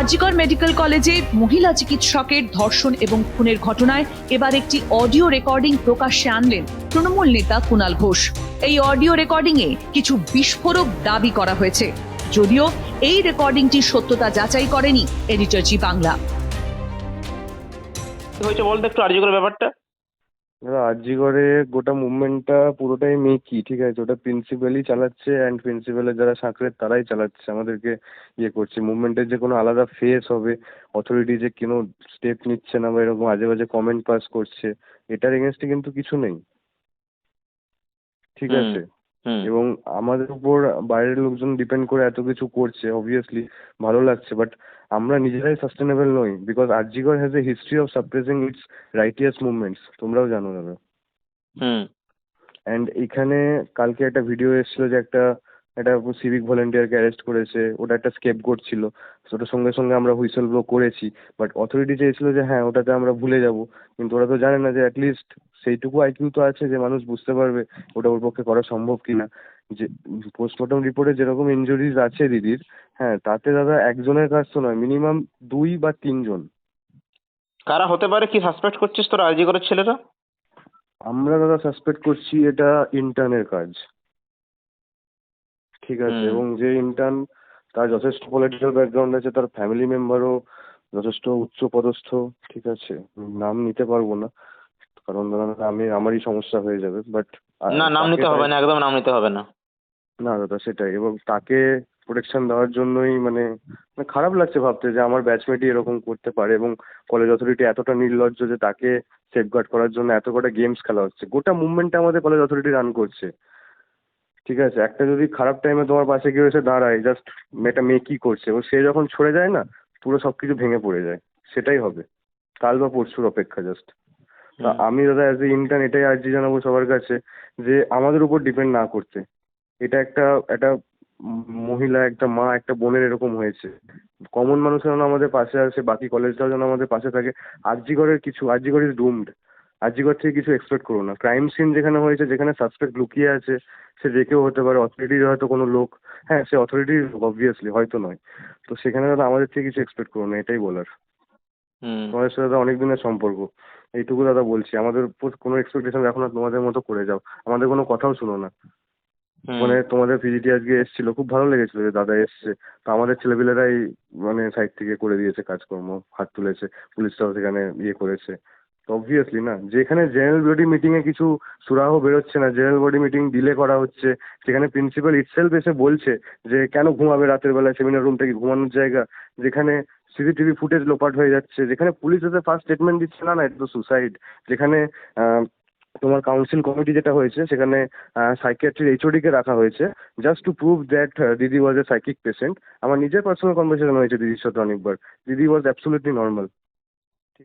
আজিগড় medical কলেজে মহিলা চিকিৎসকের ধর্ষণ এবং খুনের ঘটনায় এবার একটি অডিও রেকর্ডিং প্রকাশ্যে আনলেন তৃণমূল নেতা কুনাল ঘোষ। এই অডিও রেকর্ডিং এ কিছু বিস্ফোরক দাবি করা হয়েছে। যদিও এই রেকর্ডিংটি সত্যতা যাচাই করেনি এডিটর জি বাংলা হয়েছে একটু আরজিকর ব্যাপারটা? দাদা করে গোটা মুভমেন্টটা পুরোটাই মেকি ঠিক আছে? ওটা প্রিন্সিপালই চালাচ্ছে অ্যান্ড প্রিন্সিপালের যারা সাঁকড়ের তারাই চালাচ্ছে। আমাদেরকে ইয়ে করছে। মুভমেন্টের যে কোনো আলাদা ফেস হবে অথরিটি যে কোনো স্টেপ নিচ্ছে না বা এরকম আজে বাজে কমেন্ট পাস করছে এটার এগেনস্টে কিন্তু কিছু নেই। ঠিক আছে? এবং আমাদের উপর বাইরের লোকজন ডিপেন্ড করে এত কিছু করছে অবভিয়াসলি ভালো লাগছে বাট আমরা নিজেরাই সাস্টেনেবল নই because RG Kar has a history of suppressing its righteous movements তোমরাও জানো দাদা। হুম। অ্যান্ড এখানে কালকে একটা ভিডিও এসেছিল যে একটা একটা সিভিক ভলেন্টিয়ারকে অ্যারেস্ট করেছে ওটা একটা স্কেপ গোট ছিল ওটার সঙ্গে সঙ্গে আমরা হুইসেল ব্লো করেছি বাট অথরিটি চেয়েছিল যে হ্যাঁ ওটাতে আমরা ভুলে যাব কিন্তু ওরা তো জানে না যে অ্যাটলিস্ট সেইটুকু আইকিউ তো আছে যে মানুষ বুঝতে পারবে ওটা ওর পক্ষে করা সম্ভব কিনা। যে পোস্টমর্টম রিপোর্টে যেরকম ইনজুরিজ আছে দিদির হ্যাঁ তাতে দাদা একজনের কাজ তো নয় মিনিমাম দুই বা তিনজন। কারা হতে পারে কি সাসপেক্ট করছিস তোরা আর্জি করার ছেলেরা? আমরা দাদা সাসপেক্ট করছি এটা ইন্টার্নের কাজ। ঠিক আছে এবং যে ইন্টার্ন তার যথেষ্ট পলিটিক্যাল ব্যাকগ্রাউন্ড আছে তার ফ্যামিলি মেম্বারও যথেষ্ট উচ্চ পদস্থ ঠিক আছে। নাম নিতে পারব না। কারণ দাদা আমি আমারই সমস্যা হয়ে যাবে বাট না নাম নিতে হবে না একদম নাম নিতে হবে না। না দাদা সেটাই। এবং তাকে প্রোটেকশন দেওয়ার জন্যই মানে মানে খারাপ লাগছে ভাবতে যে আমার ব্যাচমেটই এরকম করতে পারে এবং কলেজ অথরিটি এতটা নির্লজ্জ যে তাকে সেফগার্ড করার জন্য এত কটা গেমস খেলা হচ্ছে। গোটা মুভমেন্টটা আমাদের কলেজ অথরিটি রান করছে। ঠিক আছে? একটা যদি খারাপ টাইমে তোমার পাশে কেউ এসে দাঁড়ায় জাস্ট মেয়েটা মেয়ে কী করছে? ও সে যখন ছড়ে যায় না পুরো সব কিছু ভেঙে পড়ে যায়। সেটাই হবে। কাল বা পরশুর অপেক্ষা জাস্ট। আমি দাদা অ্যাজ এ ইন্টার্ন এটাই আর্জি জানাব সবার কাছে যে আমাদের উপর ডিপেন্ড না করতে। এটা একটা একটা মহিলা একটা মা একটা বোনের এরকম হয়েছে। কমন মানুষ যেন আমাদের পাশে আসে বাকি কলেজটাও যেন আমাদের পাশে থাকে আরজিগড়ের কিছু আরজিগড় ইজ ডুমড আরজিগড় থেকে কিছু এক্সপেক্ট করো না। ক্রাইম সিন যেখানে হয়েছে যেখানে সাসপেক্ট লুকিয়ে আছে সে যে কেউ হতে পারে অথরিটির হয়তো কোনো লোক। হ্যাঁ সে অথরিটির অবভিয়াসলি হয়তো নয়। তো সেখানে দাদা আমাদের থেকে কিছু এক্সপেক্ট করো না এটাই বলার। তোমাদের সাথে দাদা অনেক দিনের সম্পর্ক। এইটুকু দাদা বলছি। আমাদের উপর কোনো এক্সপেকটেশন রাখো না তোমাদের মতো করে যাও। আমাদের কোনো কথাও শুনো না। মানে তোমাদের পিজিটি আজকে এসেছিল খুব ভালো লেগেছিল যে দাদা এসছে। তো আমাদের ছেলেপিলেরাই মানে সাইড থেকে করে দিয়েছে কাজকর্ম হাত তুলেছে পুলিশরাও সেখানে ইয়ে করেছে। তো অবভিয়াসলি না যেখানে জেনারেল বডি মিটিংয়ে কিছু সুরাহ বেরোচ্ছে না জেনারেল বডি মিটিং ডিলে করা হচ্ছে সেখানে প্রিন্সিপাল ইটসেলফ এসে বলছে যে কেন ঘুমাবে রাতের বেলায় সেমিনার রুমটা কি ঘুমানোর জায়গা যেখানে সিসিটিভি ফুটেজ লোপাট হয়ে যাচ্ছে। যেখানে পুলিশ এসে ফার্স্ট স্টেটমেন্ট দিচ্ছে, না না, এটা তো সুসাইড যেখানে তোমার কাউন্সিল কমিটি যেটা হয়েছে, সেখানে সাইকিয়াট্রির এইচওডিকে রাখা হয়েছে জাস্ট টু প্রুভ দ্যাট দিদি ওয়াজ এ সাইকিক পেশেন্ট আমার নিজের পার্সোনাল কনভারসেশন হয়েছে দিদির সাথে অনেকবার। দিদি ওয়াজ অ্যাবসোলিউটলি নর্মাল